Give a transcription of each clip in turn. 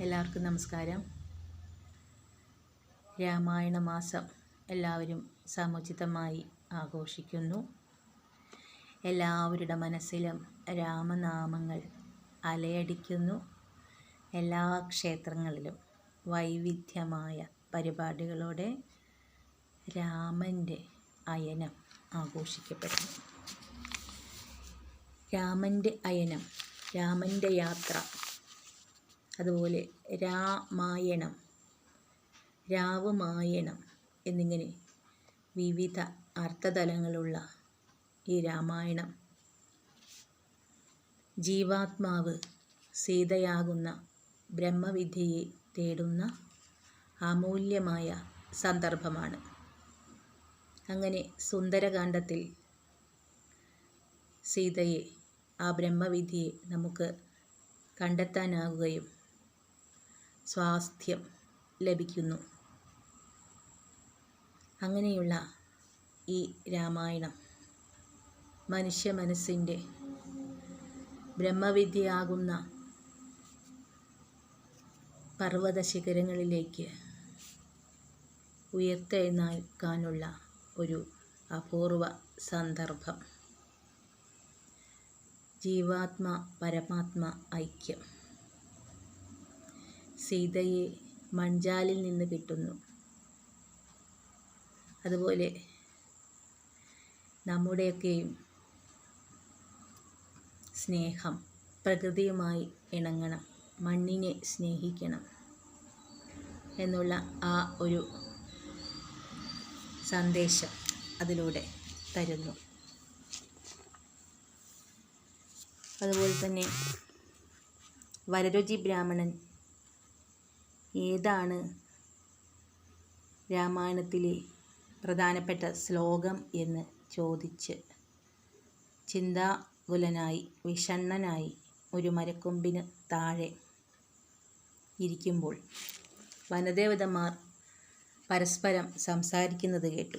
എല്ലാവർക്കും നമസ്കാരം. രാമായണ മാസം എല്ലാവരും സമുചിതമായി ആഘോഷിക്കുന്നു. എല്ലാവരുടെ മനസ്സിലും രാമനാമങ്ങൾ അലയടിക്കുന്നു. എല്ലാ ക്ഷേത്രങ്ങളിലും വൈവിധ്യമായ പരിപാടികളോടെ രാമന്റെ അയനം ആഘോഷിക്കപ്പെടുന്നു. രാമന്റെ അയനം രാമന്റെ യാത്ര അതുപോലെ രാമായണം രാവുമായണം എന്നിങ്ങനെ വിവിധ അർത്ഥതലങ്ങളുള്ള ഈ രാമായണം. ജീവാത്മാവ് സീതയാകുന്ന ബ്രഹ്മവിദ്യയെ തേടുന്ന അമൂല്യമായ സന്ദർഭമാണ്. അങ്ങനെ സുന്ദരകാന്ഡത്തിൽ സീതയെ ആ ബ്രഹ്മവിദ്യയെ നമുക്ക് കണ്ടെത്താനാകുകയും സ്വാസ്ഥ്യം ലഭിക്കുന്നു. അങ്ങനെയുള്ള ഈ രാമായണം മനുഷ്യ മനസ്സിന്റെ ബ്രഹ്മവിദ്യയാകുന്ന പർവത ശിഖരങ്ങളിലേക്ക് ഉയർത്തെഴുന്നേൽക്കാനുള്ള ഒരു അപൂർവ സന്ദർഭം. ജീവാത്മ പരമാത്മ ഐക്യം. സീതയെ മഞ്ചാലിൽ നിന്ന് കിട്ടുന്നു. അതുപോലെ നമ്മുടെയൊക്കെയും സ്നേഹം പ്രകൃതിയുമായി ഇണങ്ങണം മണ്ണിനെ സ്നേഹിക്കണം എന്നുള്ള ആ ഒരു സന്ദേശം അതിലൂടെ തരുന്നു. അതുപോലെ തന്നെ വരരുചി ബ്രാഹ്മണൻ ഏതാണ് രാമായണത്തിലെ പ്രധാനപ്പെട്ട ശ്ലോകം എന്ന് ചോദിച്ച് ചിന്താകുലനായി വിഷണ്ണനായി ഒരു മരക്കൊമ്പിന് താഴെ ഇരിക്കുമ്പോൾ വനദേവതമാർ പരസ്പരം സംസാരിക്കുന്നത് കേട്ടു.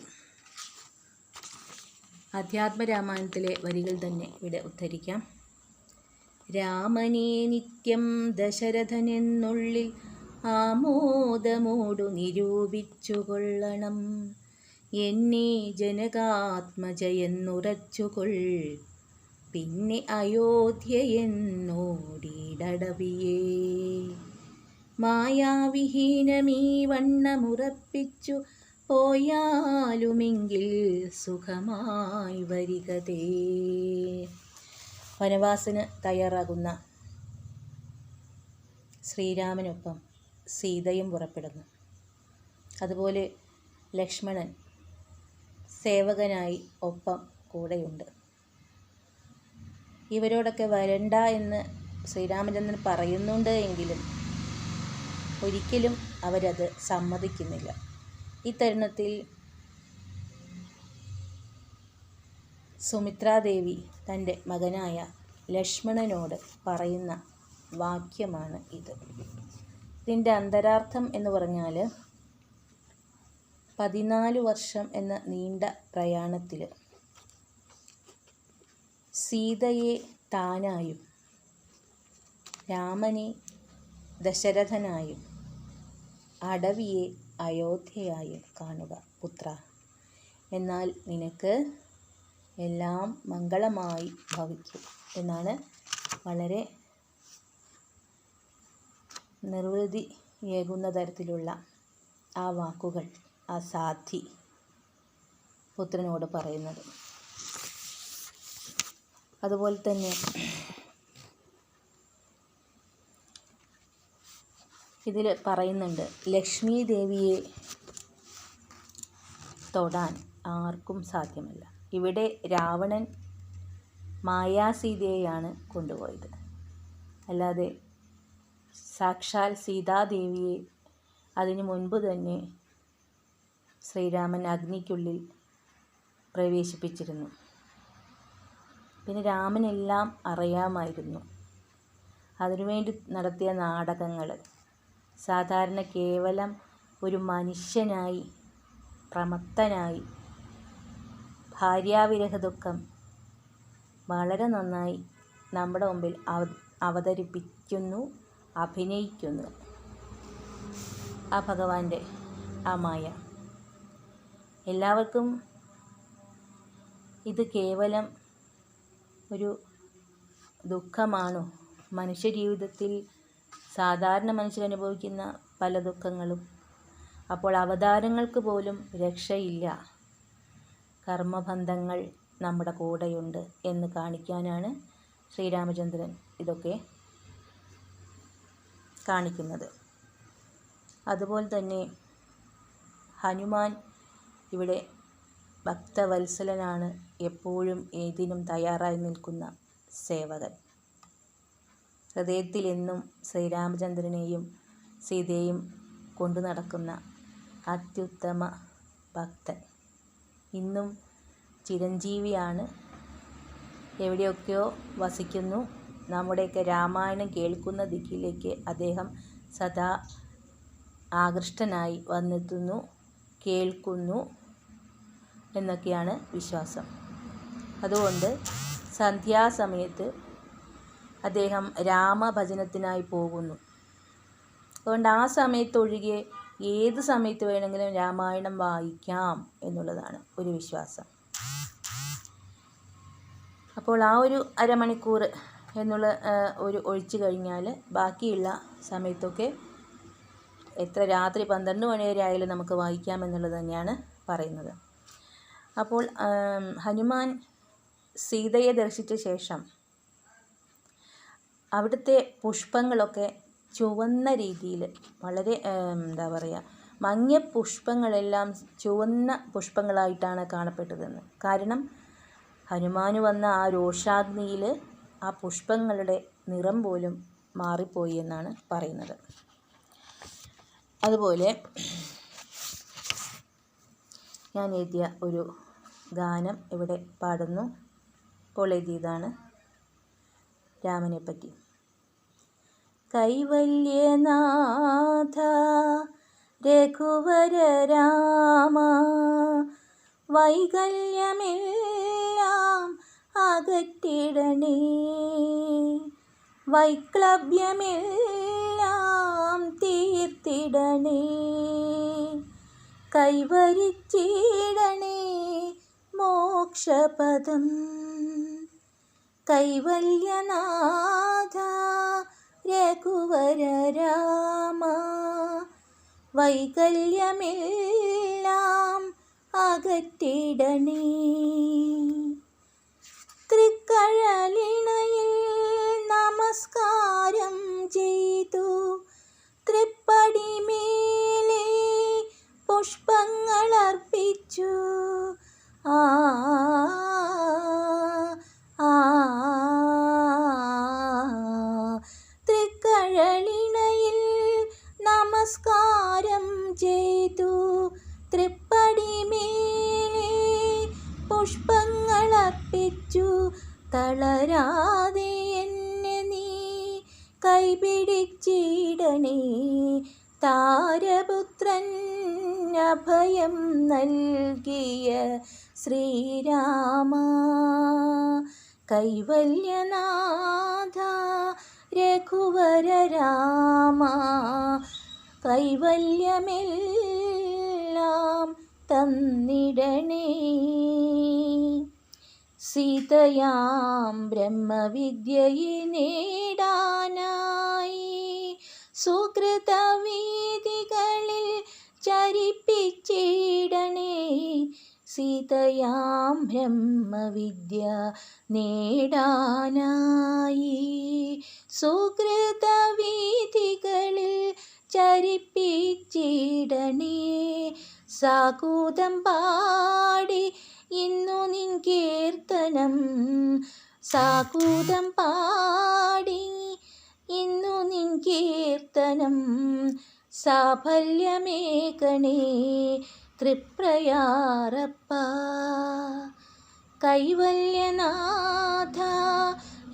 അധ്യാത്മരാമായണത്തിലെ വരികൾ തന്നെ ഇവിടെ ഉദ്ധരിക്കാം. രാമനെ നിത്യം ദശരഥനെന്നുള്ളിൽ ആമോദമോടു നിരൂപിച്ചു കൊള്ളണം എന്നെ ജനകാത്മജയെന്നുറച്ചുകൊൾ. പിന്നെ അയോധ്യയെന്നോടിടവിയേ. മായാവിഹീനമീ വണ്ണമുറപ്പിച്ചു പോയാലുമെങ്കിൽ സുഖമായി വരികതേ. വനവാസന് തയ്യാറാകുന്ന ശ്രീരാമനൊപ്പം സീതയും പുറപ്പെടുന്നു. അതുപോലെ ലക്ഷ്മണൻ സേവകനായി ഒപ്പം കൂടെയുണ്ട്. ഇവരോടൊക്കെ വരണ്ട എന്ന് ശ്രീരാമചന്ദ്രൻ പറയുന്നുണ്ട് എങ്കിലും ഒരിക്കലും അവരത് സമ്മതിക്കുന്നില്ല. ഈ തരുണത്തിൽ സുമിത്രാദേവി തന്റെ മകനായ ലക്ഷ്മണനോട് പറയുന്ന വാക്യമാണ് ഇത്. ഇതിന്റെ അന്തരാർത്ഥം എന്ന് പറഞ്ഞാൽ പതിനാല് വർഷം എന്ന നീണ്ട പ്രയാണത്തിൽ സീതയെ താനായും രാമനെ ദശരഥനായും അടവിയെ അയോധ്യയായും കാണുക പുത്ര. എന്നാൽ നിനക്ക് എല്ലാം മംഗളമായി ഭവിക്കും എന്നാണ് വളരെ നിർവൃതിയേകുന്ന തരത്തിലുള്ള ആ വാക്കുകൾ ആ സാധി പുത്രനോട് പറയുന്നത്. അതുപോലെ തന്നെ ഇതിൽ പറയുന്നുണ്ട് ലക്ഷ്മി ദേവിയെ തൊടാൻ ആർക്കും സാധ്യമല്ല. ഇവിടെ രാവണൻ മായാസീതയെയാണ് കൊണ്ടുപോയത്. അല്ലാതെ സാക്ഷാൽ സീതാദേവിയെ. അതിനു മുൻപ് തന്നെ ശ്രീരാമൻ അഗ്നിക്കുള്ളിൽ പ്രവേശിപ്പിച്ചിരുന്നു. പിന്നെ രാമനെല്ലാം അറിയാമായിരുന്നു. അതിനുവേണ്ടി നടത്തിയ നാടകങ്ങൾ സാധാരണ കേവലം ഒരു മനുഷ്യനായി പ്രമത്തനായി ഭാര്യാവിരഹ ദുഃഖം വളരെ നന്നായി നമ്മുടെ മുമ്പിൽ അവ അവതരിപ്പിക്കുന്നു. അഭിനയിക്കുന്നു. ആ ഭഗവാന്റെ ആ മായ. എല്ലാവർക്കും ഇത് കേവലം ഒരു ദുഃഖമാണോ? മനുഷ്യജീവിതത്തിൽ സാധാരണ മനുഷ്യരനുഭവിക്കുന്ന പല ദുഃഖങ്ങളും. അപ്പോൾ അവതാരങ്ങൾക്ക് പോലും രക്ഷയില്ല. കർമ്മബന്ധങ്ങൾ നമ്മുടെ കൂടെയുണ്ട് എന്ന് കാണിക്കാനാണ് ശ്രീരാമചന്ദ്രൻ ഇതൊക്കെ കാണിക്കുന്നത്. അതുപോലെ തന്നെ ഹനുമാൻ ഇവിടെ ഭക്തവത്സലനാണ് എപ്പോഴും ഏതിനും തയ്യാറായി നിൽക്കുന്ന സേവകൻ. ഹൃദയത്തിൽ എന്നും ശ്രീരാമചന്ദ്രനെയും സീതയെയും കൊണ്ടു നടക്കുന്ന അത്യുത്തമ ഭക്തൻ. ഇന്നും ചിരഞ്ജീവിയാണ്. എവിടെയൊക്കെയോ വസിക്കുന്നു. നമ്മുടെയൊക്കെ രാമായണം കേൾക്കുന്ന ദിക്കിലേക്ക് അദ്ദേഹം സദാ ആകൃഷ്ടനായി വന്നെത്തുന്നു കേൾക്കുന്നു എന്നൊക്കെയാണ് വിശ്വാസം. അതുകൊണ്ട് സന്ധ്യാസമയത്ത് അദ്ദേഹം രാമഭജനത്തിനായി പോകുന്നു. അതുകൊണ്ട് ആ സമയത്തൊഴികെ ഏത് സമയത്ത് വേണമെങ്കിലും രാമായണം വായിക്കാം എന്നുള്ളതാണ് ഒരു വിശ്വാസം. അപ്പോൾ ആ ഒരു അരമണിക്കൂർ എന്നുള്ള ഒരു ഒഴിച്ചു കഴിഞ്ഞാൽ ബാക്കിയുള്ള സമയത്തൊക്കെ എത്ര രാത്രി പന്ത്രണ്ട് മണി വരെ ആയാലും നമുക്ക് വായിക്കാം എന്നുള്ളത് തന്നെയാണ് പറയുന്നത്. അപ്പോൾ ഹനുമാൻ സീതയെ ദർശിച്ച ശേഷം അവിടുത്തെ പുഷ്പങ്ങളൊക്കെ ചുവന്ന രീതിയിൽ വളരെ എന്താ പറയുക മങ്ങിയ പുഷ്പങ്ങളെല്ലാം ചുവന്ന പുഷ്പങ്ങളായിട്ടാണ് കാണപ്പെട്ടതെന്ന്. കാരണം ഹനുമാന് വന്ന ആ രോഷാഗ്നിയിൽ ആ പുഷ്പങ്ങളുടെ നിറം പോലും മാറിപ്പോയി എന്നാണ് പറയുന്നത്. അതുപോലെ ഞാൻ എഴുതിയ ഒരു ഗാനം ഇവിടെ പാടുന്നു. ഇപ്പോൾ എഴുതിയതാണ് രാമനെ പറ്റി കൈവല്യനാഥ രഘുവര രാമ വൈകല്യമെല്ലാം അകറ്റിടണേ. വൈക്ലഭ്യമെല്ലാം തീർത്തിടണേ. കൈവരിച്ചിടണേ മോക്ഷപദം. കൈവല്യനാഥ രഘുവര രാമ. വൈകല്യമെല്ലാം അകറ്റിടണേ. തൃക്കഴലിണയിൽ നമസ്കാരം. നൽകിയ ശ്രീരാമ. കൈവല്യനാഥ രഘുവര രാമ. കൈവല്യമെല്ലാം തന്നിടണേ. സീതയാം ബ്രഹ്മവിദ്യയെ നേടാനായി സുകൃതവീതികളിൽ ചരിപ്പിച്ചിടണേ. സീതയാം ബ്രഹ്മവിദ്യ നേടാനായി. സുകൃതവീതികളിൽ ചരിപ്പിച്ചിടണേ. സാകൂതം പാടി ഇന്നു നിൻ കീർത്തനം. സാകൂതം പാടി ഇന്നു നിൻ കീർത്തനം. സാഫല്യമേകണേ തൃപ്രയാറപ്പ കൈവല്യനാഥ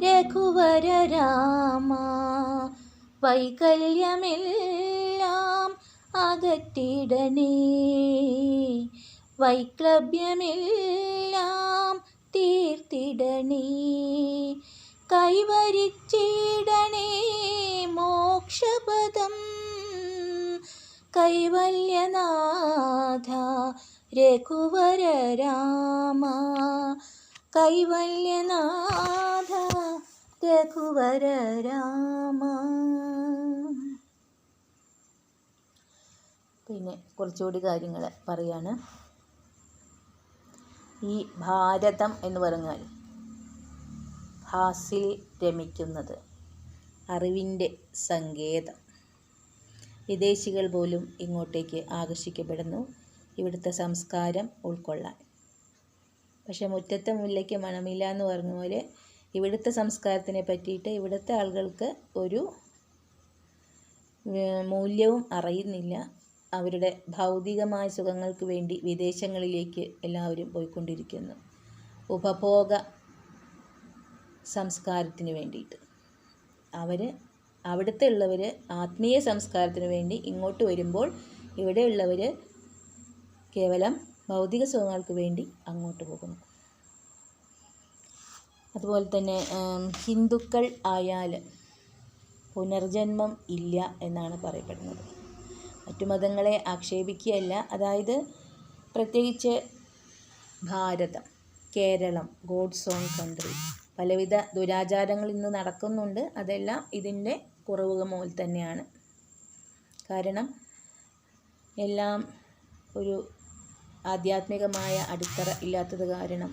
രഘുവര രാമ. വൈകല്യമെല്ലാം അകറ്റിടണേ വൈക്ലഭ്യമെല്ലാം തീർത്തിടണേ. കൈവരിച്ചിടണേ മോക്ഷപദം. കൈവല്യനാഥ രഘുവര രാമ കൈവല്യനാഥ രഘുവര രാമ പിന്നെ കുറച്ചുകൂടി കാര്യങ്ങൾ പറയാണ്. ഈ ഭാരതം എന്ന് പറഞ്ഞാൽ ഭാസിൽ രമിക്കുന്നത് അറിവിന്റെ സങ്കേതം. വിദേശികൾ പോലും ഇങ്ങോട്ടേക്ക് ആകർഷിക്കപ്പെടുന്നു. ഇവിടുത്തെ സംസ്കാരം ഉൾക്കൊള്ളാൻ. പക്ഷേ മുറ്റത്തെ മുല്ലയ്ക്ക് മണമില്ല എന്ന് പറഞ്ഞ പോലെ ഇവിടുത്തെ സംസ്കാരത്തിനെ പറ്റിയിട്ട് ഇവിടുത്തെ ആളുകൾക്ക് ഒരു മൂല്യവും അറിയുന്നില്ല. അവരുടെ ഭൗതികമായ സുഖങ്ങൾക്ക് വേണ്ടി വിദേശങ്ങളിലേക്ക് എല്ലാവരും പോയിക്കൊണ്ടിരിക്കുന്നു. ഉപഭോഗ സംസ്കാരത്തിന് വേണ്ടിയിട്ട്. അവർ അവിടുത്തെ ഉള്ളവർ ആത്മീയ സംസ്കാരത്തിന് വേണ്ടി ഇങ്ങോട്ട് വരുമ്പോൾ ഇവിടെയുള്ളവർ കേവലം ഭൗതിക സുഖങ്ങൾക്ക് വേണ്ടി അങ്ങോട്ട് പോകുന്നു. അതുപോലെ തന്നെ ഹിന്ദുക്കൾ ആയാൽ പുനർജന്മം ഇല്ല എന്നാണ് പറയപ്പെടുന്നത്. മറ്റു മതങ്ങളെ ആക്ഷേപിക്കുകയല്ല. അതായത് പ്രത്യേകിച്ച് Bharatham Keralam God's own country പലവിധ ദുരാചാരങ്ങൾ ഇന്ന് നടക്കുന്നുണ്ട്. അതെല്ലാം ഇതിന്റെ കുറവുകൾ മൂലം തന്നെയാണ്. കാരണം എല്ലാം ഒരു ആധ്യാത്മികമായ അടിത്തറ ഇല്ലാത്തത് കാരണം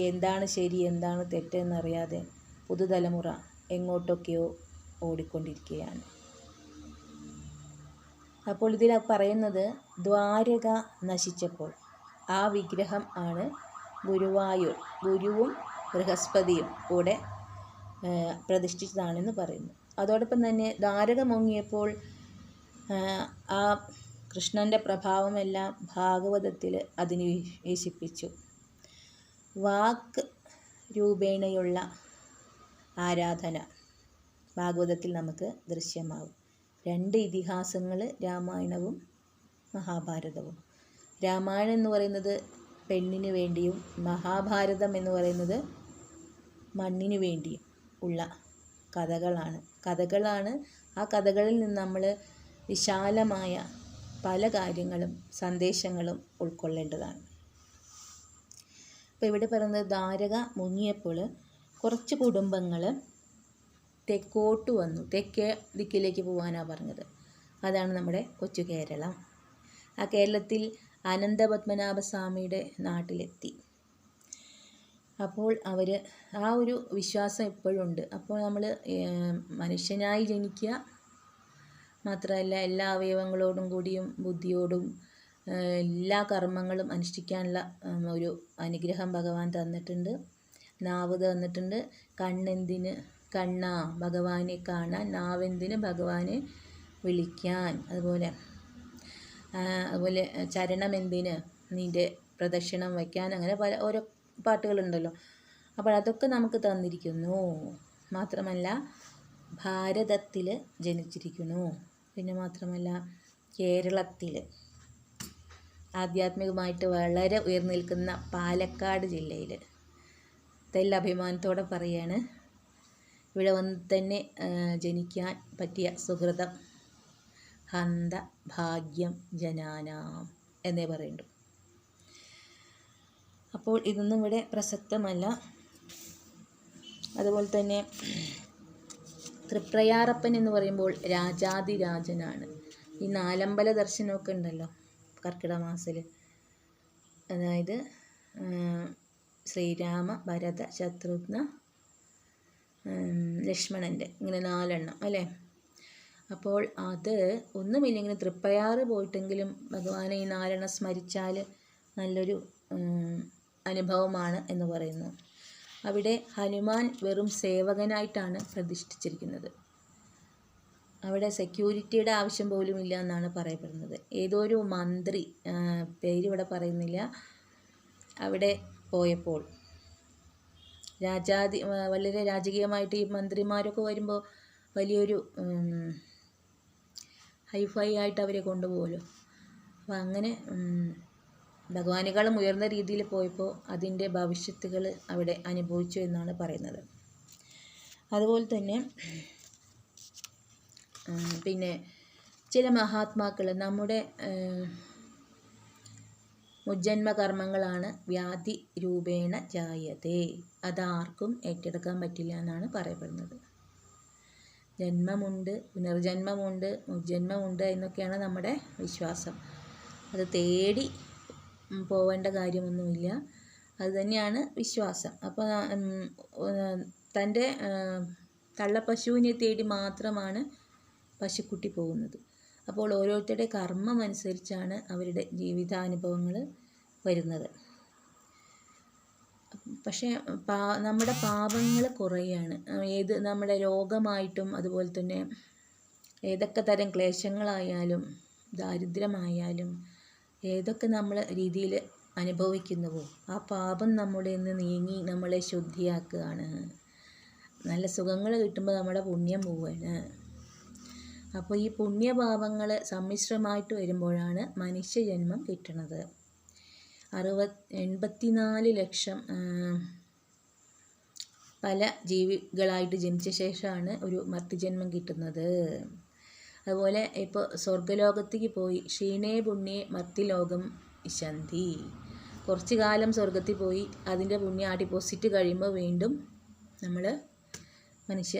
എന്താണ് ശരി എന്താണ് തെറ്റെന്നറിയാതെ പുതുതലമുറ എങ്ങോട്ടൊക്കെയോ ഓടിക്കൊണ്ടിരിക്കുകയാണ്. അപ്പോൾ ഇതിൽ പറയുന്നത് ദ്വാരക നശിച്ചപ്പോൾ ആ വിഗ്രഹം ആണ് ഗുരുവായൂർ. ഗുരുവും ബൃഹസ്പതിയും കൂടെ പ്രതിഷ്ഠിച്ചതാണെന്ന് പറയുന്നു. അതോടൊപ്പം തന്നെ ദ്വാരക മുങ്ങിയപ്പോൾ ആ കൃഷ്ണന്റെ പ്രഭാവമെല്ലാം ഭാഗവതത്തിൽ അധിനിവേശിപ്പിച്ചു വാക്ക് രൂപേണയുള്ള ആരാധന ഭാഗവതത്തിൽ നമുക്ക് ദൃശ്യമാവും രണ്ട് ഇതിഹാസങ്ങൾ രാമായണവും മഹാഭാരതവും. രാമായണം എന്ന് പറയുന്നത് പെണ്ണിന് വേണ്ടിയും മഹാഭാരതം എന്ന് പറയുന്നത് മണ്ണിന് വേണ്ടിയും ഉള്ള കഥകളാണ്. കഥകളാണ്. ആ കഥകളിൽ നിന്ന് നമ്മൾ വിശാലമായ പല കാര്യങ്ങളും സന്ദേശങ്ങളും ഉൾക്കൊള്ളേണ്ടതാണ്. ഇപ്പോൾ ഇവിടെ പറയുന്നത് ധാരക മുങ്ങിയപ്പോൾ കുറച്ച് കുടുംബങ്ങൾ തെക്കോട്ട് വന്നു. തെക്കേ ദിക്കിലേക്ക് പോകാനാണ് പറഞ്ഞത്. അതാണ് നമ്മുടെ കൊച്ചു കേരളം. ആ കേരളത്തിൽ അനന്തപത്മനാഭസ്വാമിയുടെ നാട്ടിലെത്തി. അപ്പോൾ അവർ ആ ഒരു വിശ്വാസം ഇപ്പോഴും ഉണ്ട് അപ്പോൾ നമ്മൾ മനുഷ്യനായി ജനിക്കുക മാത്രമല്ല എല്ലാ അവയവങ്ങളോടും കൂടിയും ബുദ്ധിയോടും എല്ലാ കർമ്മങ്ങളും അനുഷ്ഠിക്കാനുള്ള ഒരു അനുഗ്രഹം ഭഗവാൻ തന്നിട്ടുണ്ട്. നാവ് തന്നിട്ടുണ്ട്. കണ്ണെന്തിന് കണ്ണാ ഭഗവാനെ കാണാൻ നാവെന്തിന് ഭഗവാനെ വിളിക്കാൻ. അതുപോലെ അതുപോലെ ചരണം എന്തിന് നിന്റെ പ്രദക്ഷിണം വയ്ക്കാൻ. അങ്ങനെ പല ഓരോ പാട്ടുകളുണ്ടല്ലോ. അപ്പോൾ അതൊക്കെ നമുക്ക് തന്നിരിക്കുന്നു. മാത്രമല്ല ഭാരതത്തിൽ ജനിച്ചിരിക്കുന്നു. പിന്നെ മാത്രമല്ല കേരളത്തിൽ ആധ്യാത്മികമായിട്ട് വളരെ ഉയർന്നു നിൽക്കുന്ന പാലക്കാട് ജില്ലയിൽ തെല്ല അഭിമാനത്തോടെ പറയാണ്. ഇവിടെ വന്ന് തന്നെ ജനിക്കാൻ പറ്റിയ സുഹൃതം ഹന്ത ഭാഗ്യം ജനാനാം എന്നേ പറയുള്ളൂ അപ്പോൾ ഇതൊന്നും ഇവിടെ പ്രസക്തമല്ല. അതുപോലെ തന്നെ തൃപ്രയാറപ്പൻ എന്ന് പറയുമ്പോൾ രാജാതിരാജനാണ്. ഈ നാലമ്പല ദർശനമൊക്കെ ഉണ്ടല്ലോ കർക്കിടക മാസത്തിൽ അതായത് ശ്രീരാമ ഭരത ശത്രുഘ്ന ലക്ഷ്മണന്റെ ഇങ്ങനെ നാലെണ്ണം അല്ലേ? അപ്പോൾ അത് ഒന്നുമില്ലെങ്കിലും തൃപ്പയാറ് പോയിട്ടെങ്കിലും ഭഗവാനെ ഈ നാലെണ്ണം സ്മരിച്ചാൽ നല്ലൊരു അനുഭവമാണ് എന്ന് പറയുന്നു. അവിടെ ഹനുമാൻ വെറും സേവകനായിട്ടാണ് പ്രതിഷ്ഠിച്ചിരിക്കുന്നത്. അവിടെ സെക്യൂരിറ്റിയുടെ ആവശ്യം പോലും ഇല്ല എന്നാണ് പറയപ്പെടുന്നത്. ഏതോ ഒരു മന്ത്രി പേരിവിടെ പറയുന്നില്ല. അവിടെ പോയപ്പോൾ രാജാതി വളരെ രാജകീയമായിട്ട് ഈ മന്ത്രിമാരൊക്കെ വരുമ്പോൾ വലിയൊരു ഹൈഫൈ ആയിട്ട് അവരെ കൊണ്ടുപോകുമല്ലോ. അപ്പോൾ അങ്ങനെ ഉം, ഭഗവാനേക്കാളും ഉയർന്ന രീതിയിൽ പോയപ്പോൾ അതിന്റെ ഭവിഷ്യത്തുകൾ അവിടെ അനുഭവിച്ചു എന്നാണ് പറയുന്നത്. അതുപോലെ തന്നെ പിന്നെ ചില മഹാത്മാക്കൾ നമ്മുടെ മുജ്ജന്മ കർമ്മങ്ങളാണ് വ്യാധി രൂപേണ ജായതേ. അതാർക്കും ഏറ്റെടുക്കാൻ പറ്റില്ല എന്നാണ് പറയപ്പെടുന്നത്. ജന്മമുണ്ട് പുനർജന്മമുണ്ട് മുജ്ജന്മമുണ്ട് എന്നൊക്കെയാണ് നമ്മുടെ വിശ്വാസം. അത് തേടി പോവേണ്ട കാര്യമൊന്നുമില്ല. അതുതന്നെയാണ് വിശ്വാസം. അപ്പോൾ തന്റെ തള്ളപ്പശുവിനെ തേടി മാത്രമാണ് പശുക്കുട്ടി പോകുന്നത്. അപ്പോൾ ഓരോരുത്തരുടെ കർമ്മം അനുസരിച്ചാണ് അവരുടെ ജീവിതാനുഭവങ്ങൾ വരുന്നത്. പക്ഷേ പാ നമ്മുടെ പാപങ്ങൾ കുറയാണ്. ഏത് നമ്മുടെ രോഗമായിട്ടും അതുപോലെ തന്നെ ഏതൊക്കെ തരം ക്ലേശങ്ങളായാലും ദാരിദ്ര്യമായാലും ഏതൊക്കെ നമ്മൾ രീതിയിൽ അനുഭവിക്കുന്നുവോ ആ പാപം നമ്മുടെ നിന്ന് നീങ്ങി നമ്മളെ ശുദ്ധിയാക്കുകയാണ്. നല്ല സുഖങ്ങൾ കിട്ടുമ്പോൾ നമ്മുടെ പുണ്യം പോവുകയാണ്. അപ്പോൾ ഈ പുണ്യപാപങ്ങൾ സമ്മിശ്രമായിട്ട് വരുമ്പോഴാണ് മനുഷ്യജന്മം കിട്ടുന്നത് അറുപത് എൺപത്തിനാല് ലക്ഷം പല ജീവികളായിട്ട് ജനിച്ച ശേഷമാണ് ഒരു മർത്തിജന്മം കിട്ടുന്നത്. അതുപോലെ ഇപ്പോൾ സ്വർഗലോകത്തേക്ക് പോയി ക്ഷീണേ പുണ്യേ ലോകം ഇശന്തി കുറച്ച് കാലം സ്വർഗത്തിൽ പോയി അതിന്റെ പുണ്യം ആ ഡിപ്പോസിറ്റ് കഴിയുമ്പോൾ വീണ്ടും നമ്മൾ മനുഷ്യ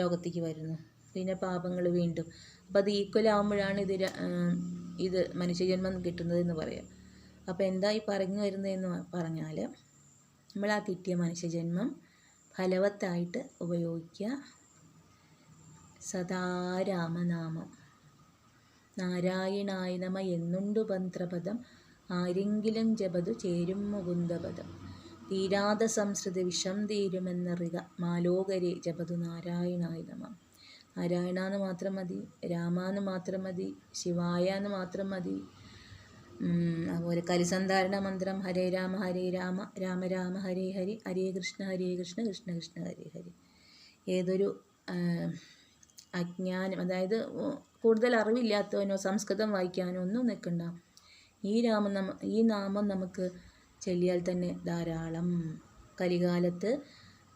ലോകത്തേക്ക് വരുന്നു. പിന്നെ പാപങ്ങൾ വീണ്ടും. അപ്പോൾ അത് ഈക്വൽ ആകുമ്പോഴാണ് ഇത് ഇത് മനുഷ്യജന്മം കിട്ടുന്നത് എന്ന് പറയാം. അപ്പോൾ എന്താ ഈ പറഞ്ഞു വരുന്നതെന്ന് പറഞ്ഞാൽ നമ്മൾ ആ കിട്ടിയ മനുഷ്യജന്മം ഫലവത്തായിട്ട് ഉപയോഗിക്കുക. സദാ രാമനാമം നാരായണായ നമ എന്നുണ്ടു മന്ത്രപദം ആരെങ്കിലും ജപതു ചേരും മുകുന്ദപദം. തീരാത സംസ്കൃതി വിഷം തീരുമെന്നറിക മാലോകരെ ജപതു നാരായണായ നമ. നാരായണാന്ന് മാത്രം മതി രാമാന്ന് മാത്രം മതി ശിവായാന്ന് മാത്രം മതി. അതുപോലെ കലിസന്ധാരണ മന്ത്രം ഹരേ രാമ ഹരേ രാമ രാമ രാമ ഹരേ ഹരി ഹരേ കൃഷ്ണ ഹരേ കൃഷ്ണ കൃഷ്ണ കൃഷ്ണ ഹരേ ഹരി. ഏതൊരു അജ്ഞാനം അതായത് കൂടുതൽ അറിവില്ലാത്തവനോ സംസ്കൃതം വായിക്കാനോ ഒന്നും നിൽക്കണ്ട. ഈ രാമ ഈ നാമം നമുക്ക് ചൊല്ലിയാൽ തന്നെ ധാരാളം. കലികാലത്ത്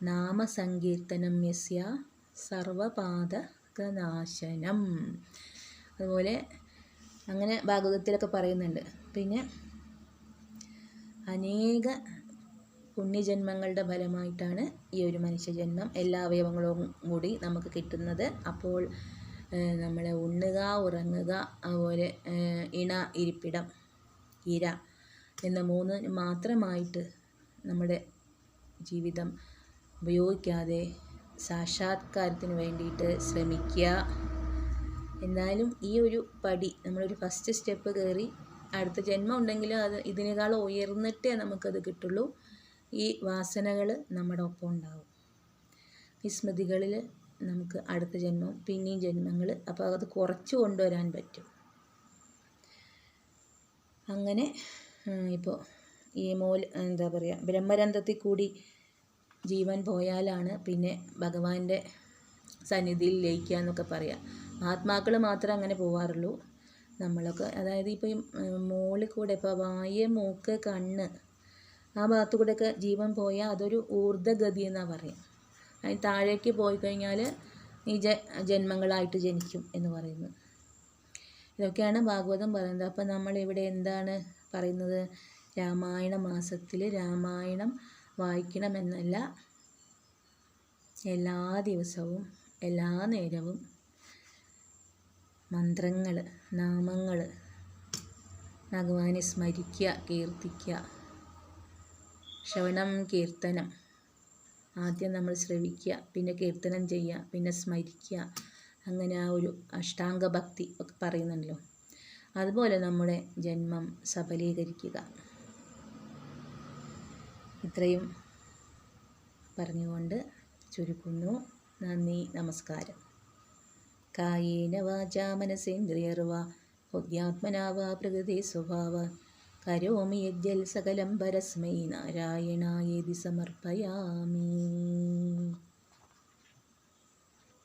നാമസങ്കീർത്തനം യസ്യ സർവപാതകനാശനം അതുപോലെ അങ്ങനെ ഭാഗവതത്തിലൊക്കെ പറയുന്നുണ്ട്. പിന്നെ അനേക പുണ്യജന്മങ്ങളുടെ ഫലമായിട്ടാണ് ഈ ഒരു മനുഷ്യജന്മം. എല്ലാ അവയവങ്ങളും കൂടി നമുക്ക് കിട്ടുന്നത്. അപ്പോൾ നമ്മൾ ഉണ്ണുക ഉറങ്ങുക അതുപോലെ ഇണ ഇരിപ്പിടം ഇര എന്ന മൂന്ന് മാത്രമായിട്ട് നമ്മുടെ ജീവിതം ഉപയോഗിക്കാതെ സാക്ഷാത്കാരത്തിന് വേണ്ടിയിട്ട് ശ്രമിക്കുക. എന്നാലും ഈ ഒരു പടി നമ്മളൊരു ഫസ്റ്റ് സ്റ്റെപ്പ് കയറി അടുത്ത ജന്മം ഉണ്ടെങ്കിൽ അത് ഇതിനേക്കാൾ ഉയർന്നിട്ടേ നമുക്കത് കിട്ടുള്ളൂ. ഈ വാസനകൾ നമ്മുടെ ഒപ്പം ഉണ്ടാവും. ഈ സ്മൃതികളിൽ നമുക്ക് അടുത്ത ജന്മം പിന്നെയും ജന്മങ്ങൾ അപ്പോൾ അത് കുറച്ച് കൊണ്ടുവരാൻ പറ്റും. അങ്ങനെ ഇപ്പോൾ ഈ മോൽ എന്താ പറയുക ബ്രഹ്മരന്ധത്തിൽ കൂടി ജീവൻ പോയാലാണ് പിന്നെ ഭഗവാന്റെ സന്നിധിയിൽ ലയിക്കുക എന്നൊക്കെ പറയാം. ആത്മാക്കൾ മാത്രമേ അങ്ങനെ പോവാറുള്ളൂ. നമ്മളൊക്കെ അതായത് ഇപ്പോൾ ഈ മുകളിൽ കൂടെ ഇപ്പോൾ വായ മൂക്ക് കണ്ണ് ആ ഭാഗത്തു കൂടെയൊക്കെ ജീവൻ പോയാൽ അതൊരു ഊർദ്ധഗതി എന്നാണ് പറയുക അതിന് താഴേക്ക് പോയി കഴിഞ്ഞാൽ ജ ജന്മങ്ങളായിട്ട് ജനിക്കും എന്ന് പറയുന്നു ഇതൊക്കെയാണ് ഭാഗവതം പറയുന്നത്. അപ്പം നമ്മൾ ഇവിടെ എന്താണ് പറയുന്നത്? രാമായണ മാസത്തിൽ രാമായണം വായിക്കണമെന്നല്ല എല്ലാ ദിവസവും എല്ലാ നേരവും മന്ത്രങ്ങൾ നാമങ്ങൾ ഭഗവാനെ സ്മരിക്കുക കീർത്തിക്കുക. ശ്രവണം കീർത്തനം. ആദ്യം നമ്മൾ ശ്രവിക്കുക പിന്നെ കീർത്തനം ചെയ്യുക പിന്നെ സ്മരിക്കുക. അങ്ങനെ ആ ഒരു അഷ്ടാംഗ ഭക്തി ഒക്കെ പറയുന്നുണ്ടല്ലോ. അതുപോലെ നമ്മുടെ ജന്മം സഫലീകരിക്കുക. ഇത്രയും പറഞ്ഞുകൊണ്ട് ചുരുക്കുന്നു. നന്ദി നമസ്കാരം. കായേന വാചാ മനസേന്ദ്രിയർവാ ബുദ്ധ്യാത്മനാ വാ പ്രകൃതി സ്വഭാവ. കരോമി യജ്ജൽ സകലം പരസ്മൈ നാരായണായേതി സമർപ്പയാമി.